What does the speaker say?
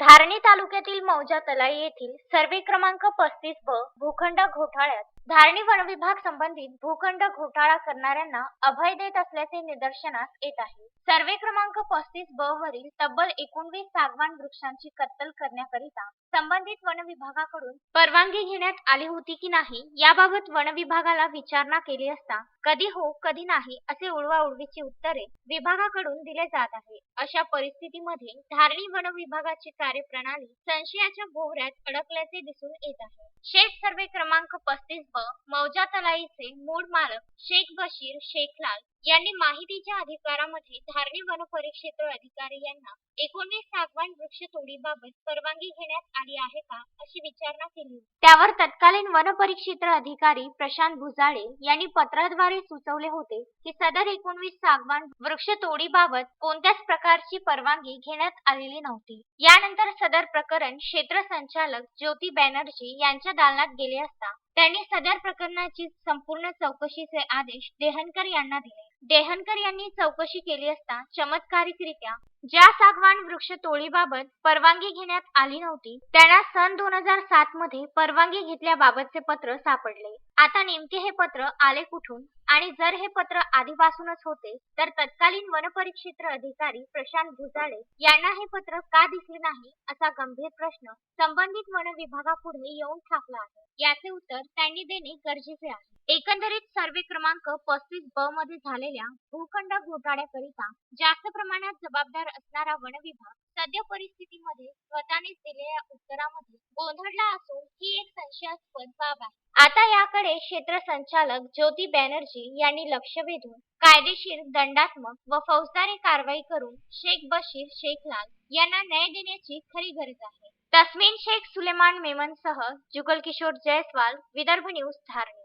धारणी तालुक्यातील मौजा तलाई येथील सर्वे क्रमांक पस्तीस ब भूखंड घोटाळ्यात. धारणी वनविभाग संबंधित भूखंड घोटाळा करणाऱ्यांना अभय देत असल्याचे निदर्शनास येत आहे. सर्वे क्रमांक पस्तीस ब वरील तब्बल एकोणवीस सागवान वृक्षांची कत्तल करण्याकरिता संबंधित वन विभागाकडून परवानगी घेण्यात आली होती की नाही याबाबत वन विभागाला विचारणा केली असता कधी हो कधी नाही असे उडवाउडवीची उत्तरे विभागाकडून दिले जात आहे. अशा परिस्थितीमध्ये धारणी वन विभागाची कार्यप्रणाली संशयाच्या भोवऱ्यात अडकल्याचे दिसून येत आहे. शेख सर्वे क्रमांक पस्तीस ब मौजा तलाईचे मूळ मालक शेख बशीर शेखलाल यांनी माहितीच्या अधिकारामध्ये धारणी वन परिक्षेत्र अधिकारी यांना एकोणवीस सागवान वृक्ष तोडीबाबत परवानगी घेण्यात आली आहे का अशी विचारणा केली त्यावर तत्कालीन वन परिक्षेत्र अधिकारी प्रशांत भुजाळे यांनी पत्राद्वारे सुचवले होते की सदर एकोणवीस सागवान वृक्ष तोडीबाबत कोणत्याच प्रकारची परवानगी घेण्यात आलेली नव्हती. यानंतर सदर प्रकरण क्षेत्र संचालक ज्योती बॅनर्जी यांच्या दालनात गेले असता त्यांनी सदर प्रकरणाची संपूर्ण चौकशीचे आदेश देहनकर यांना दिले. देहनकर यांनी चौकशी केली असता चमत्कारिकरित्या ज्या सागवान वृक्ष तोडीबाबत परवानगी घेण्यात आली नव्हती त्यांना सन दोन हजार सात मध्ये परवानगी घेतल्याबाबतचे पत्र सापडले. आता नेमके हे पत्र आले कुठून आणि जर हे पत्र आधीपासूनच होते तर तत्कालीन वनपरिक्षेत्र अधिकारी प्रशांत भुजाळे यांना हे पत्र का दिसले नाही असा गंभीर प्रश्न संबंधित वन विभागापुढे येऊन ठाकला आहे. याचे उत्तर त्यांनी देणे गरजेचे आहे. एकंदरीत सर्वे क्रमांक पस्तीस ब मध्ये झालेल्या भूखंड घोटाळ्याकरिता जास्त प्रमाणात जबाबदार असणारा वन विभाग सद्य परिस्थितीमध्ये स्वतःनेच दिलेल्या उत्तरामध्ये गोंधळला असून ही एक संशयास्पद बाब आहे. आता याकडे क्षेत्र संचालक ज्योती बॅनर्जी यांनी लक्ष वेधून कायदेशीर दंडात्मक व फौजदारी कारवाई करून शेख बशीर शेखलाल यांना न्याय देण्याची खरी गरज आहे. तस्मिन शेख सुलेमान मेमनसह जुगल किशोर जयस्वाल विदर्भ न्यूज धारणी.